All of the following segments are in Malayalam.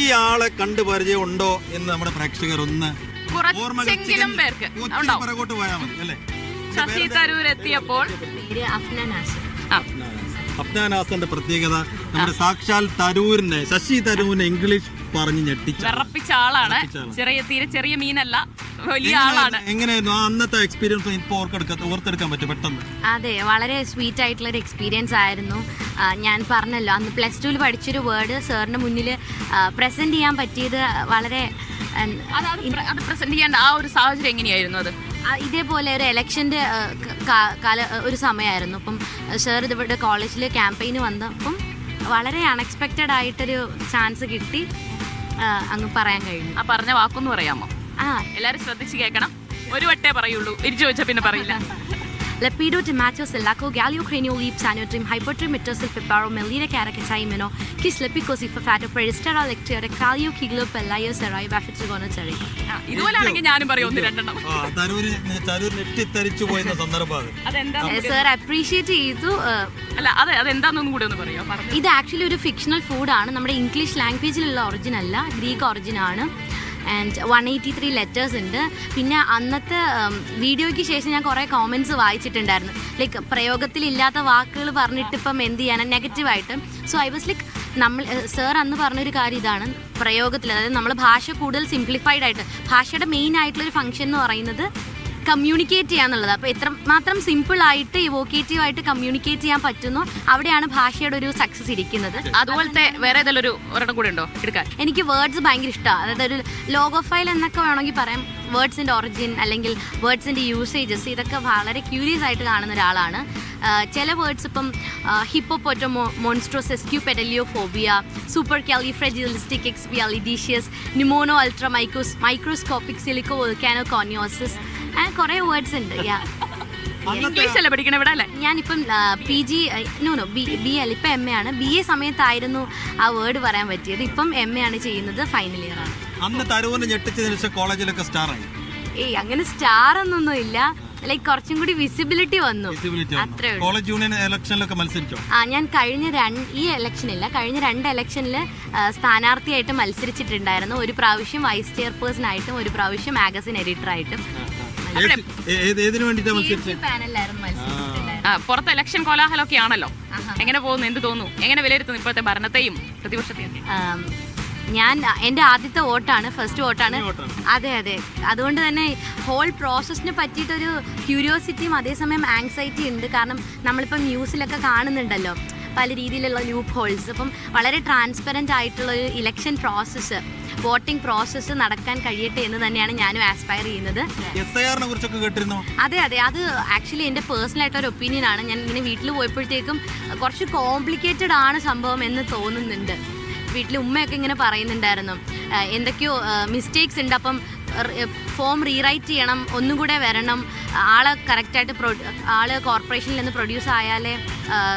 ഈ ആളെ കണ്ടു പരിചയം ഉണ്ടോ എന്ന് നമ്മുടെ പ്രേക്ഷകർ ഒന്ന് കുറച്ചെങ്കിലും പേർക്ക് പിറകോട്ട് പോയാൽ മതി അല്ലേ? ശശി തരൂർ എത്തിയപ്പോൾ അഫ്നാനാസന്റെ പ്രത്യേകത നമ്മുടെ സാക്ഷാൽ തരൂരിനെ ശശി തരൂരിനെ ഇംഗ്ലീഷ് പറഞ്ഞ് ഞെട്ടിച്ച. വിറപ്പിച്ച ആളാണ്. ചെറിയ തീരെ ചെറിയ മീനല്ല. വലിയ ആളാണ്. എങ്ങനെയായിരുന്നു? ആ അന്നത്തെ എക്സ്പീരിയൻസ് ഇപ്പോൾ ഓർത്തെടുക്കാൻ ഓർത്തെടുക്കാൻ പറ്റും പെട്ടെന്ന്. അതെ വളരെ സ്വീറ്റ് ആയിട്ടുള്ള ഒരു എക്സ്പീരിയൻസ് ആയിരുന്നു. ആ, ഞാൻ പറഞ്ഞല്ലോ അന്ന് പ്ലസ് ടുവിൽ പഠിച്ചൊരു വേർഡ് സാറിന് മുന്നിൽ പ്രസന്റ് ചെയ്യാൻ പറ്റിയത് വളരെ ആ, അത് അത് പ്ര- അത് പ്രസന്റ് ചെയ്യേണ്ട ആ ഒരു സാഹചര്യം എങ്ങനെയായിരുന്നു അത്? ആ, ഇതേപോലെ ഒരു എലക്ഷന്റെ കാല ഒരു സമയമായിരുന്നു. അപ്പം സാർ ഇതിവിടെ കോളേജിൽ ക്യാമ്പയിന് വന്നപ്പം വളരെ അൺഎക്സ്പെക്റ്റഡ് ആയിട്ടൊരു ചാൻസ് കിട്ടി. അങ്ങ് പറയാൻ കഴിഞ്ഞു ആ പറഞ്ഞ വാക്കൊന്ന് പറയാമോ? ആ. എല്ലാരും ശ്രദ്ധിച്ച് കേൾക്കണം. ഒരു വട്ടേ പറയുള്ളൂ. ഇരിച്ചു വെച്ച പിന്നെ പറയില്ല. Lepido tomato silaco galio cranio leap sanotrim hypertrimeter sulfiparo melina caracatimino kis lepico sifafato peristera lectura calio kiglo pelayo serai bafetrigono teri. ആ, ഇതുപോലാണെങ്കിൽ ഞാനും പറയും ഒന്ന് രണ്ടെണ്ണം സർ അപ്രീഷിയേറ്റ് ചെയ്തു അല്ല അതെ അതെന്താന്നൊന്നും കൂടി ഒന്ന് പറയോ ഇത് ആക്ച്വലി ഒരു ഫിക്ഷണൽ ഫുഡാണ് നമ്മുടെ ഇംഗ്ലീഷ് ലാംഗ്വേജിലുള്ള ഒറിജിൻ അല്ല ഗ്രീക്ക് ഒറിജിൻ ആണ് and one eighty three letters ഉണ്ട്. പിന്നെ അന്നത്തെ വീഡിയോയ്ക്ക് ശേഷം ഞാൻ കുറേ കോമൻസ് വായിച്ചിട്ടുണ്ടായിരുന്നു. ലൈക്ക് പ്രയോഗത്തിലില്ലാത്ത വാക്കുകൾ പറഞ്ഞിട്ട് ഇപ്പം എന്ത് ചെയ്യാനാണ് നെഗറ്റീവായിട്ട് സോ ഐ വാസ് ലൈക്ക് നമ്മൾ സർ അന്ന് പറഞ്ഞൊരു കാര്യം ഇതാണ്. പ്രയോഗത്തിൽ അതായത് നമ്മൾ ഭാഷ കൂടുതൽ സിംപ്ലിഫൈഡ് ആയിട്ട്. ഭാഷയുടെ മെയിൻ ആയിട്ടുള്ളൊരു ഫംഗ്ഷൻ എന്ന് പറയുന്നത് കമ്മ്യൂണിക്കേറ്റ് ചെയ്യാന്നുള്ളത്. അപ്പോൾ എത്ര മാത്രം സിമ്പിൾ ആയിട്ട് ഇവോക്കേറ്റീവ് ആയിട്ട് കമ്മ്യൂണിക്കേറ്റ് ചെയ്യാൻ പറ്റുന്നു. അവിടെയാണ് ഭാഷയുടെ ഒരു സക്സസ് ഇരിക്കുന്നത്. അതുപോലത്തെ വേറെ ഏതെങ്കിലും ഒരു ഒരെണ്ണം കൂടി ഉണ്ടോ? എടുക്കാൻ. എനിക്ക് വേർഡ്സ് ഭയങ്കര ഇഷ്ടമാണ് അതായത് ഒരു ലോഗോ ഫയൽ എന്നൊക്കെ വേണമെങ്കിൽ പറയാം. വേർഡ്സിന്റെ ഒറിജിൻ അല്ലെങ്കിൽ വേർഡ്സിന്റെ യൂസേജസ് ഇതൊക്കെ വളരെ ക്യൂരിയസ് ആയിട്ട് കാണുന്ന ഒരാളാണ്. ചില വേർഡ്സ് ഇപ്പം hippopotomonstrosesquippedaliophobia supercalifragilisticexpialidocious pneumonoultramicroscopicsilicovolcanoconiosis അങ്ങനെ കുറേ വേർഡ്സ് ഉണ്ട്. യാ ഇംഗ്ലീഷ് അല്ലേ പഠിക്കണ ഇവിടെ അല്ലേ? ഞാനിപ്പം P G no no B B L ഇപ്പം എം എ ആണ്. ബി എ സമയത്തായിരുന്നു ആ വേർഡ് പറയാൻ പറ്റിയത്. ഇപ്പം എം എ ആണ് ചെയ്യുന്നത് ഫൈനൽ ഇയർ ആണ്. അന്ന് തരൂരിനെ ഞെട്ടിച്ചതിന് ശേഷം കോളേജിലൊക്കെ സ്റ്റാർ ആയി. ഏയ് അങ്ങനെ സ്റ്റാർ ഒന്നൊന്നും ഇല്ല. ലൈക്ക് കുറച്ചും കൂടി വിസിബിലിറ്റി വന്നു. അത്രേ കോളേജ് യൂണിയൻ ഇലക്ഷനിലൊക്കെ മത്സരിച്ചോ? ആ ഞാൻ കഴിഞ്ഞ രണ്ട് ഈ ഇലക്ഷനില്ല കഴിഞ്ഞ രണ്ട് ഇലക്ഷനിൽ സ്ഥാനാർത്ഥിയായിട്ട് മത്സരിച്ചിട്ടുണ്ടായിരുന്നു. ഒരു പ്രാവശ്യം വൈസ് ചെയർപേഴ്സൺ ആയിട്ടും ഒരു പ്രാവശ്യം മാഗസിൻ എഡിറ്റർ ആയിട്ടും. ഏതിനു വേണ്ടിട്ടാ മത്സരിച്ചത് പുറത്ത് ഇലക്ഷൻ കോലാഹലമൊക്കെ ആണല്ലോ. എങ്ങനെ പോകുന്നു എന്ത് തോന്നുന്നു എങ്ങനെ വിലയിരുത്തുന്നു ഇപ്പോഴത്തെ ഭരണത്തെയും പ്രതിപക്ഷത്തെയും ഞാൻ എന്റെ ആദ്യത്തെ വോട്ടാണ് ഫസ്റ്റ് വോട്ടാണ്. വോട്ടാണ്. അതെ അതെ. അതുകൊണ്ട് തന്നെ ഹോൾ പ്രോസസ്സിനെ പറ്റിയിട്ടൊരു ക്യൂരിയോസിറ്റിയും അതേസമയം ആങ്സൈറ്റി ഉണ്ട്. കാരണം നമ്മളിപ്പോൾ ന്യൂസിലൊക്കെ കാണുന്നുണ്ടല്ലോ. പല രീതിയിലുള്ള ലൂപ്പ് ഹോൾസ് അപ്പം വളരെ ട്രാൻസ്പെറന്റ് ആയിട്ടുള്ള ഒരു ഇലക്ഷൻ പ്രോസസ്സ് വോട്ടിംഗ് പ്രോസസ്സ് നടക്കാൻ കഴിയട്ടെ എന്ന് തന്നെയാണ് ഞാനും ആസ്പയർ ചെയ്യുന്നത്. അതെ അതെ. അത് ആക്ച്വലി എന്റെ പേഴ്സണൽ ആയിട്ടൊരു ഒപ്പീനിയൻ ആണ്. ഞാൻ ഇങ്ങനെ വീട്ടിൽ പോയപ്പോഴത്തേക്കും കുറച്ച് കോംപ്ലിക്കേറ്റഡ് ആണ് സംഭവം എന്ന് തോന്നുന്നുണ്ട്. വീട്ടിൽ ഉമ്മയൊക്കെ ഇങ്ങനെ പറയുന്നുണ്ടായിരുന്നു. എന്തൊക്കെയോ മിസ്റ്റേക്സ് ഉണ്ട്. അപ്പം ഫോം റീറൈറ്റ് ചെയ്യണം ഒന്നും കൂടെ വരണം. ആളെ കറക്റ്റായിട്ട് പ്രൊ ആൾ കോർപ്പറേഷനിൽ നിന്ന് പ്രൊഡ്യൂസ് ആയാലേ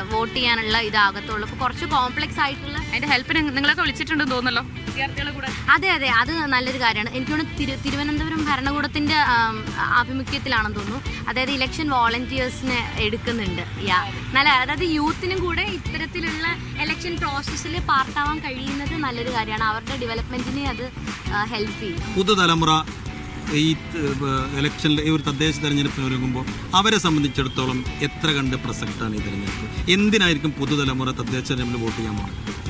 വോട്ട് ചെയ്യാനുള്ള ഇതാകത്തുള്ളൂ. അപ്പോൾ കുറച്ച് കോംപ്ലക്സ് ആയിട്ടുള്ള അതിന്റെ ഹെൽപ്പിന് നിങ്ങളൊക്കെ വിളിച്ചിട്ടുണ്ടെന്ന് വിദ്യാർത്ഥികളെ കൂടെ. അതെ അതെ. അത് നല്ലൊരു കാര്യമാണ്. എനിക്ക് തോന്നുന്നു തിരു തിരുവനന്തപുരം ഭരണകൂടത്തിന്റെ ആഭിമുഖ്യത്തിലാണെന്ന് തോന്നുന്നു. അതായത് ഇലക്ഷൻ വോളണ്ടിയേഴ്സിനെ എടുക്കുന്നുണ്ട്. യാ. നല്ല അതായത് യൂത്തിനും കൂടെ ഇത്തരത്തിലുള്ള ഇലക്ഷൻ പ്രോസസ്സിൽ പാർട്ടാവാൻ കഴിയുന്നത് നല്ലൊരു കാര്യമാണ്. അവരുടെ ഡെവലപ്മെന്റിനെ അത് ഹെൽപ്പ് ചെയ്യും. പുതുതലമുറ ഈ ഇലക്ഷനിൽ ഈ ഒരു തദ്ദേശ തെരഞ്ഞെടുപ്പിന് ഒരുങ്ങുമ്പോൾ അവരെ സംബന്ധിച്ചിടത്തോളം എത്ര കണ്ട് പ്രസക്തമാണ് ഈ തെരഞ്ഞെടുപ്പ്? എന്തിനായിരിക്കും പുതുതലമുറ തദ്ദേശ തെരഞ്ഞെടുപ്പിൽ വോട്ട് ചെയ്യാൻ പോകുന്നത്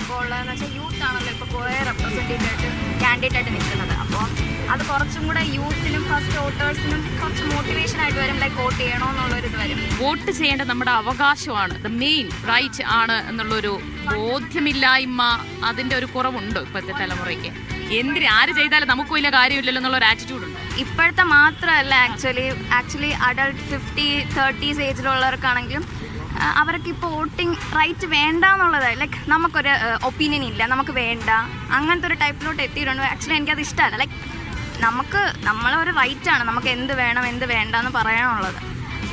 ഇപ്പോൾ ഉള്ളതെന്ന് വെച്ചാൽ യൂത്ത് ആണല്ലോ ഇപ്പോൾ കുറേ റെപ്രസെന്റേറ്റീവ് ആയിട്ട് കാൻഡിഡേറ്റ് ആയിട്ട് നിൽക്കുന്നത്. അപ്പോൾ അത് കുറച്ചും കൂടെ യൂത്തിനും ഫസ്റ്റ് വോട്ടേഴ്സിനും കുറച്ച് മോട്ടിവേഷൻ ആയിട്ട് വരും. ലൈക്ക് വോട്ട് ചെയ്യണമെന്നുള്ളൊരു ഇത് വരും. വോട്ട് ചെയ്യേണ്ട നമ്മുടെ അവകാശമാണ്. ദ മെയിൻ റൈറ്റ് ആണ് എന്നുള്ളൊരു ബോധ്യമില്ലായ്മ അതിന്റെ ഒരു കുറവുണ്ട് ഇപ്പോഴത്തെ തലമുറയ്ക്ക്. എന്തിന് ആര് ചെയ്താലും നമുക്ക് വലിയ കാര്യമില്ലല്ലോ എന്നുള്ള ഒരു ആറ്റിറ്റ്യൂഡ് ഉണ്ട്? ഇപ്പോഴത്തെ മാത്രമല്ല actually actually adult fifty thirties ഏജിലുള്ളവർക്കാണെങ്കിലും അവർക്ക് ഇപ്പോൾ വോട്ടിംഗ് റൈറ്റ് വേണ്ട എന്നുള്ളത് ലൈക്ക് നമുക്കൊരു ഒപ്പീനിയൻ ഇല്ല നമുക്ക് വേണ്ട അങ്ങനത്തെ ഒരു ടൈപ്പിലോട്ട് എത്തിയിട്ടുണ്ട്. ആക്ച്വലി എനിക്കത് ഇഷ്ടമല്ല. ലൈക്ക് നമുക്ക് നമ്മളൊരു റൈറ്റാണ് നമുക്ക് എന്ത് വേണം എന്ത് വേണ്ട എന്ന് പറയാനുള്ളത്.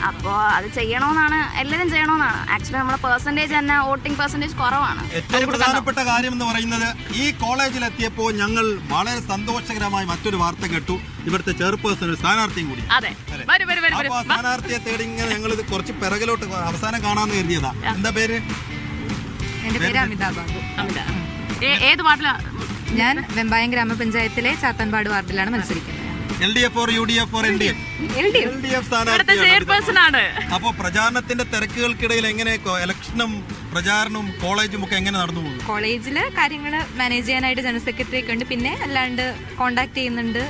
അപ്പോൾ അത് ചെയ്യണമെന്നാണ് എല്ലാവരും ചെയ്യണമെന്നാണ് ആക്ച്വലി നമ്മളെ പെർസെന്റേജ് തന്നെ വോട്ടിംഗ് പെർസെന്റേജ് കുറവാണ്. ഏറ്റവും പ്രധാനപ്പെട്ട കാര്യം എന്ന് പറയുന്നത് ഈ കോളേജിൽ എത്തിയപ്പോൾ ഞങ്ങൾ വളരെ സന്തോഷകരമായി മറ്റൊരു വാർത്ത കേട്ടു. ഇവിടുത്തെ ചെയർപേഴ്സൺ ഒരു സ്ഥാനാർത്ഥിയും കൂടി. അതെ. വരും വരും വരും അപ്പൊ സ്ഥാനാർത്ഥിയെ തേടി ഇങ്ങനെ ഞങ്ങൾ ഇത് കുറച്ച് പിറകിലോട്ട് അവസാനം കാണാന്ന് കരുതിയതാ. എന്താ പേര്? എന്റെ പേര് അമിത ബാബു. അമിത. ഏത് വാർഡിലാ? ഞാൻ വെമ്പായം ഗ്രാമപഞ്ചായത്തിലെ ചാത്തൻപാട് വാർഡിലാണ് മത്സരിക്കുന്നത്. L D F or U D F or N D F L D F സ്ഥാനാർത്ഥിയാണ് അപ്പൊ പ്രചാരണത്തിന്റെ തിരക്കുകൾക്കിടയിൽ എങ്ങനെ ഇലക്ഷനും പ്രചാരണവും കോളേജും ഒക്കെ എങ്ങനെ നടന്നു പോകുന്നു? കോളേജിൽ കാര്യങ്ങൾ മാനേജ് ചെയ്യാനായിട്ട് ജനറൽ സെക്രട്ടറി ഒക്കെ ഉണ്ട്. പിന്നെ അല്ലാണ്ട് കോണ്ടാക്ട് ചെയ്യുന്നുണ്ട്.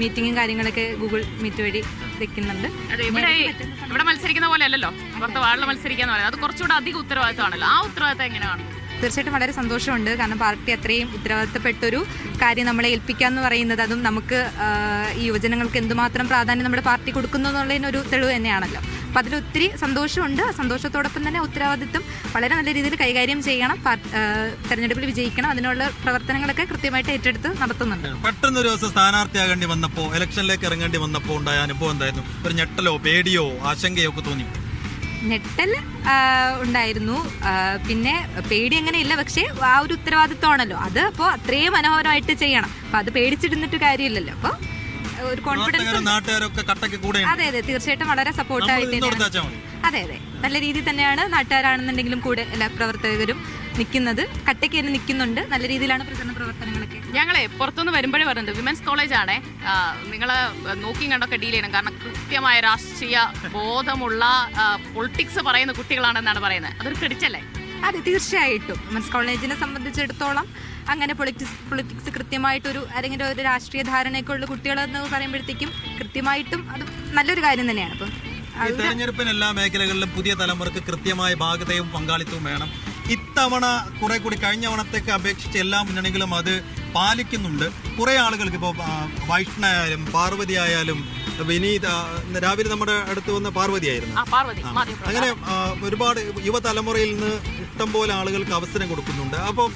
മീറ്റിങ്ങും കാര്യങ്ങളൊക്കെ ഗൂഗിൾ മീറ്റ് വഴി വെക്കുന്നുണ്ട്. ഇവിടെ മത്സരിക്കുന്ന പോലെ അല്ലല്ലോ? പുറത്ത് വാളിൽ മത്സരിക്കാന്ന് പറയുന്നത്. അത് കുറച്ചുകൂടെ അധികം ഉത്തരവാദിത്തമാണല്ലോ. ആ ഉത്തരവാദിത്തം എങ്ങനെയാണ്? തീർച്ചയായിട്ടും വളരെ സന്തോഷമുണ്ട്. കാരണം പാർട്ടി അത്രയും ഉത്തരവാദിത്തപ്പെട്ടൊരു കാര്യം നമ്മളെ ഏൽപ്പിക്കുക എന്ന് പറയുന്നത് അതും നമുക്ക് ഈ യുവജനങ്ങൾക്ക് എന്തുമാത്രം പ്രാധാന്യം നമ്മുടെ പാർട്ടി കൊടുക്കുന്നു എന്നുള്ളതിനൊരു തെളിവ് തന്നെയാണല്ലോ. അപ്പം അതിലൊത്തിരി സന്തോഷമുണ്ട്. സന്തോഷത്തോടൊപ്പം തന്നെ ഉത്തരവാദിത്വം വളരെ നല്ല രീതിയിൽ കൈകാര്യം ചെയ്യണം. തെരഞ്ഞെടുപ്പിൽ വിജയിക്കണം. അതിനുള്ള പ്രവർത്തനങ്ങളൊക്കെ കൃത്യമായിട്ട് ഏറ്റെടുത്ത് നടത്തുന്നുണ്ട്. പെട്ടെന്ന് ഒരു ദിവസം സ്ഥാനാർത്ഥിയാകേണ്ടി വന്നപ്പോൾ ഇലക്ഷനിലേക്ക് ഇറങ്ങേണ്ടി വന്നപ്പോൾ ഉണ്ടായ അനുഭവം എന്തായിരുന്നു? ഒരു ഞെട്ടലോ പേടിയോ ആശങ്കയോ ഒക്കെ തോന്നി? ഞെട്ടൽ ഉണ്ടായിരുന്നു. പിന്നെ പേടി അങ്ങനെ ഇല്ല പക്ഷേ ആ ഒരു ഉത്തരവാദിത്വമാണല്ലോ. അത് അപ്പോൾ അത്രയും മനോഹരമായിട്ട് ചെയ്യണം. അപ്പോൾ അത് പേടിച്ചിരുന്നിട്ട് കാര്യമില്ലല്ലോ. അപ്പോൾ ഒരു കോൺഫിഡൻസ് അതെ അതെ തീർച്ചയായിട്ടും വളരെ സപ്പോർട്ടായിട്ട് അതെ അതെ. നല്ല രീതിയിൽ തന്നെയാണ് നാട്ടുകാരാണെന്നുണ്ടെങ്കിലും കൂടെ എല്ലാ പ്രവർത്തകരും നിൽക്കുന്നത് കട്ടയ്ക്ക് തന്നെ നിൽക്കുന്നുണ്ട്. നല്ല രീതിയിലാണ് പ്രചരണ പ്രവർത്തനങ്ങളൊക്കെ. ഞങ്ങളെ പുറത്തുനിന്ന് വരുമ്പോഴേ പറയുന്നത് വിമൻസ് കോളേജാണേ നിങ്ങൾ നോക്കി കണ്ടൊക്കെ ഡീൽ ചെയ്യണം. കാരണം കൃത്യമായ രാഷ്ട്രീയ ബോധമുള്ള പൊളിറ്റിക്സ് പറയുന്ന കുട്ടികളാണെന്നാണ് പറയുന്നത്. അതൊരു ക്രെഡിറ്റല്ലേ അതെ തീർച്ചയായിട്ടും. വിമൻസ് കോളേജിനെ സംബന്ധിച്ചിടത്തോളം അങ്ങനെ പൊളിറ്റിക്സ് പൊളിറ്റിക്സ് കൃത്യമായിട്ടൊരു അല്ലെങ്കിൽ ഒരു രാഷ്ട്രീയ ധാരണയൊക്കെ ഉള്ള കുട്ടികളെന്ന് പറയുമ്പോഴത്തേക്കും കൃത്യമായിട്ടും അത് നല്ലൊരു കാര്യം തന്നെയാണ്. അപ്പം ഈ തെരഞ്ഞെടുപ്പിന് എല്ലാ മേഖലകളിലും പുതിയ തലമുറയ്ക്ക് കൃത്യമായ ഭാഗതയും പങ്കാളിത്തവും വേണം. ഇത്തവണ കുറെ കൂടി കഴിഞ്ഞ തവണത്തേക്ക് അപേക്ഷിച്ച് എല്ലാ മുന്നണികളും അത് പാലിക്കുന്നുണ്ട്. കുറെ ആളുകൾക്ക് ഇപ്പോൾ വൈഷ്ണ ആയാലും പാർവതി ആയാലും വിനീത രാവിലെ നമ്മുടെ അടുത്ത് വന്ന പാർവതി ആയിരുന്നു. അങ്ങനെ ഒരുപാട് യുവതലമുറയിൽ നിന്ന് ഇഷ്ടംപോലെ ആളുകൾക്ക് അവസരം കൊടുക്കുന്നുണ്ട്. അപ്പോൾ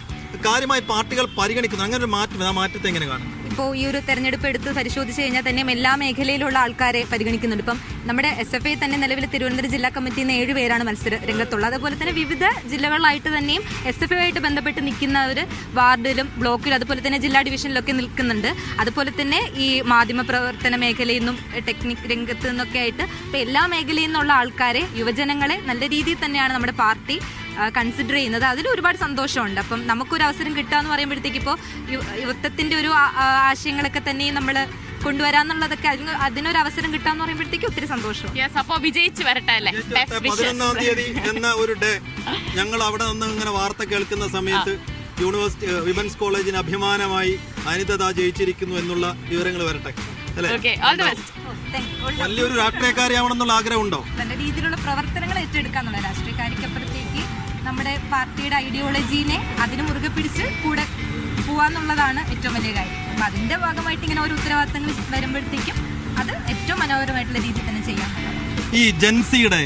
കാര്യമായി പാർട്ടികൾ പരിഗണിക്കുന്നു. അങ്ങനെ ഒരു മാറ്റം ആ മാറ്റത്തെ എങ്ങനെ കാണും ഇപ്പോൾ ഈ ഒരു തെരഞ്ഞെടുപ്പ് എടുത്ത് പരിശോധിച്ച് കഴിഞ്ഞാൽ തന്നെ എല്ലാ മേഖലയിലുള്ള ആൾക്കാരെ പരിഗണിക്കുന്നുണ്ട്. ഇപ്പം നമ്മുടെ എസ് എഫ് ഐ തന്നെ നിലവിൽ തിരുവനന്തപുരം ജില്ലാ കമ്മിറ്റിയിൽ നിന്ന് ഏഴ് പേരാണ് മത്സര രംഗത്തുള്ളത്. അതുപോലെ തന്നെ വിവിധ ജില്ലകളിലായിട്ട് തന്നെയും എസ് എഫ് ഐ ആയിട്ട് ബന്ധപ്പെട്ട് നിൽക്കുന്നവർ വാർഡിലും ബ്ലോക്കിലും അതുപോലെ തന്നെ ജില്ലാ ഡിവിഷനിലൊക്കെ നിൽക്കുന്നുണ്ട്. അതുപോലെ തന്നെ ഈ മാധ്യമ പ്രവർത്തന മേഖലയിൽ നിന്നും ടെക്നിക് രംഗത്ത് നിന്നൊക്കെ ആയിട്ട് ഇപ്പോൾ എല്ലാ മേഖലയിൽ നിന്നുള്ള ആൾക്കാരെ യുവജനങ്ങളെ നല്ല രീതിയിൽ തന്നെയാണ് നമ്മുടെ പാർട്ടി കൺസിഡർ ചെയ്യുന്നത്. അതിൽ ഒരുപാട് സന്തോഷമുണ്ട്. അപ്പം നമുക്കൊരു അവസരം കിട്ടുക എന്ന് പറയുമ്പോഴത്തേക്ക് ഇപ്പോൾ യുവത്വത്തിന്റെ ഒരു ആശയങ്ങളൊക്കെ തന്നെ നമ്മൾ കൊണ്ടുവരാന്നുള്ളതൊക്കെ അതിന് അതിനൊരു അവസരം കിട്ടുക എന്ന് പറയുമ്പോഴത്തേക്ക് ഒത്തിരി സന്തോഷം യെസ് അപ്പോ വിജയിച്ച് വരട്ടെ അല്ലേ. പതിനൊന്നാം തീയതി എന്ന ഒരു ഡേ ഞങ്ങൾ അവിടെ നിന്ന് ഇങ്ങനെ വാർത്ത കേൾക്കുന്ന സമയത്ത് യൂണിവേഴ്സിറ്റി വിമൻസ് കോളേജിന് അഭിമാനമായി അനിതത ജയിച്ചിരിക്കുന്നു എന്നുള്ള വിവരങ്ങൾ വരട്ടെ. അല്ലെ. വലിയൊരു എന്നുള്ള ആഗ്രഹമുണ്ടോ? നല്ല രീതിയിലുള്ള പ്രവർത്തനങ്ങൾ ഏറ്റെടുക്കാന്നുള്ള രാഷ്ട്രീയക്കാരിക്കപ്പുറത്തേക്ക് നമ്മുടെ പാർട്ടിയുടെ ഐഡിയോളജീനെ അതിന് മുറുകെ പിടിച്ച് കൂടെ പോവാന്നുള്ളതാണ് ഏറ്റവും വലിയ കാര്യം. അപ്പം അതിന്റെ ഭാഗമായിട്ട് ഇങ്ങനെ ഓരോ ഉത്തരവാദിത്തങ്ങൾ വരുമ്പോഴത്തേക്കും അത് ഏറ്റവും മനോഹരമായിട്ടുള്ള രീതിയിൽ തന്നെ ചെയ്യാം ഈ ജൻസിയുടെ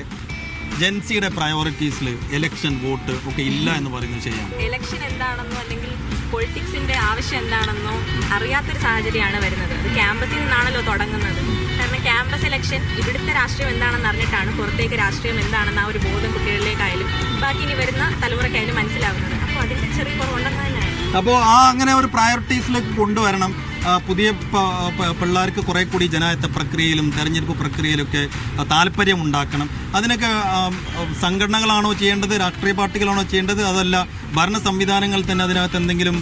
ജൻസിയുടെ പ്രയോറിറ്റീസിൽ ഇലക്ഷൻ വോട്ട് ഒക്കെ ഇല്ല എന്ന് പറയുന്നത് ചെയ്യാം ഇലക്ഷൻ എന്താണെന്നോ അല്ലെങ്കിൽ പൊളിറ്റിക്സിന്റെ ആവശ്യം എന്താണെന്നോ അറിയാത്തൊരു സാഹചര്യമാണ് വരുന്നത്. അത് ക്യാമ്പസിൽ നിന്നാണല്ലോ തുടങ്ങുന്നത്. കാരണം ക്യാമ്പസ് ഇലക്ഷൻ ഇവിടുത്തെ രാഷ്ട്രീയം എന്താണെന്ന് അറിഞ്ഞിട്ടാണ് പുറത്തേക്ക് രാഷ്ട്രീയം എന്താണെന്ന് ആ ഒരു ബോധം കുട്ടികളിലേക്കായാലും ബാക്കി ഇനി വരുന്ന തലമുറക്കായാലും മനസ്സിലാവുന്നത്. അപ്പോൾ അതിന്റെ ചെറിയ കുറവുണ്ടെന്ന് തന്നെയാണ്. അപ്പോൾ ആ അങ്ങനെ ഒരു പ്രയോറിറ്റീസിലേക്ക് കൊണ്ടുവരണം. പുതിയ പിള്ളേർക്ക് കുറെ കൂടി ജനായത്ത പ്രക്രിയയിലും തെരഞ്ഞെടുപ്പ് പ്രക്രിയയിലൊക്കെ താല്പര്യം ഉണ്ടാക്കണം. അതിനൊക്കെ സംഘടനകളാണോ ചെയ്യേണ്ടത്? രാഷ്ട്രീയ പാർട്ടികളാണോ ചെയ്യേണ്ടത്? അതല്ല ഭരണ സംവിധാനങ്ങൾ തന്നെ അതിനകത്ത് എന്തെങ്കിലും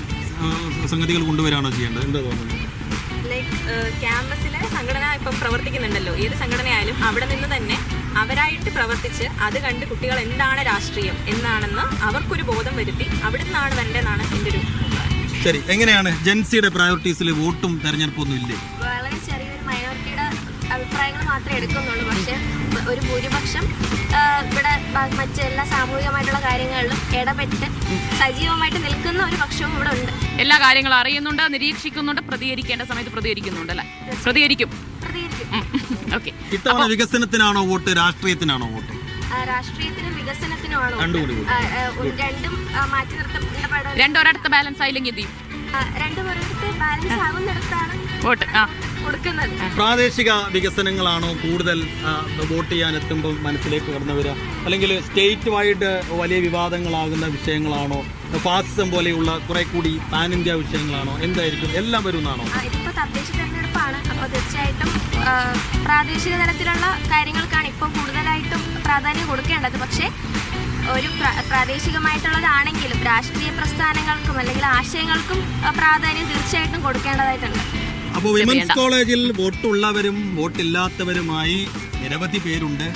സംഗതികൾ കൊണ്ടുവരാണോ ചെയ്യേണ്ടത്? എന്താ തോന്നുന്നത്? ക്യാമ്പസിലെ സംഘടന ഇപ്പം പ്രവർത്തിക്കുന്നുണ്ടല്ലോ. ഏത് സംഘടനയായാലും അവിടെ നിന്ന് തന്നെ അവരായിട്ട് പ്രവർത്തിച്ച് അത് കണ്ട് കുട്ടികൾ എന്താണ് രാഷ്ട്രീയം എന്നാണെന്ന് അവർക്കൊരു ബോധം വരുത്തി അവിടെ നിന്നാണ് വരേണ്ടതെന്നാണ് എന്റെ ഒരു ശരി എങ്ങനെയാണ് ജൻസിയുടെ പ്രയോറിറ്റീസിൽ വോട്ടും തെരഞ്ഞെടുപ്പൊന്നും ഇല്ലേ? വളരെ ചെറിയൊരു മൈനോറിറ്റിയുടെ അഭിപ്രായങ്ങൾ മാത്രമേ എടുക്കുന്നുള്ളൂ പക്ഷേ ഒരു ഭൂരിപക്ഷം ഇവിടെ ബ- മറ്റെല്ലാ സാമൂഹികമായിട്ടുള്ള കാര്യങ്ങളിലും ഇടപെട്ട് സജീവമായിട്ട് നിൽക്കുന്ന ഒരു പക്ഷവും ഇവിടെ ഉണ്ട്. എല്ലാ കാര്യങ്ങളും അറിയുന്നുണ്ട് നിരീക്ഷിക്കുന്നുണ്ട് പ്രതികരിക്കേണ്ട സമയത്ത് പ്രതികരിക്കുന്നുണ്ട് അല്ലേ? പ്രതികരിക്കും. പ്രതികരിക്കും. ഓക്കെ. ഇത്തവണ വികസനത്തിനാണോ വോട്ട് രാഷ്ട്രീയത്തിനാണോ വോട്ട്? രാഷ്ട്രീയത്തിനും വികസനത്തിനുമാണ്? രണ്ടും മാറ്റി നിർത്തപ്പെട രണ്ടൊരിടത്ത് ബാലൻസ് ആയില്ലെങ്കിൽ എന്ത് ചെയ്യും? രണ്ടും ഒരിടത്ത് ബാലൻസ് ആവുന്നിടത്താണ് വോട്ട് ആ. കൊടുക്കുന്നത്. പ്രാദേശിക വികസനങ്ങളാണോ കൂടുതൽ വോട്ട് ചെയ്യാൻ എത്തുമ്പോൾ മനസ്സിലേക്ക് കടന്നു വരിക? അല്ലെങ്കിൽ സ്റ്റേറ്റ് വൈഡ് വലിയ വിവാദങ്ങളാകുന്ന വിഷയങ്ങളാണോ? ഫാസിസം പോലെയുള്ള കുറെ കൂടി പാൻ ഇന്ത്യ വിഷയങ്ങളാണോ? എന്തായിരിക്കും? എല്ലാം വരുന്നതാണോ ആ, ഇതിപ്പോ തദ്ദേശ തെരഞ്ഞെടുപ്പാണ്. അപ്പോൾ തീർച്ചയായിട്ടും പ്രാദേശിക തലത്തിലുള്ള കാര്യങ്ങൾക്കാണ് ഇപ്പോൾ കൂടുതലായിട്ടും പ്രാധാന്യം കൊടുക്കേണ്ടത്. പക്ഷേ ഒരു പ്രാദേശികമായിട്ടുള്ളതാണെങ്കിലും രാഷ്ട്രീയ പ്രസ്ഥാനങ്ങൾക്കും അല്ലെങ്കിൽ ആശയങ്ങൾക്കും പ്രാധാന്യം തീർച്ചയായിട്ടും കൊടുക്കേണ്ടതായിട്ടുണ്ട്. അപ്പോൾ വിമൻസ്. കോളേജിൽ വോട്ടുള്ളവരും വോട്ടില്ലാത്തവരുമായി നിരവധി പേരുണ്ട്.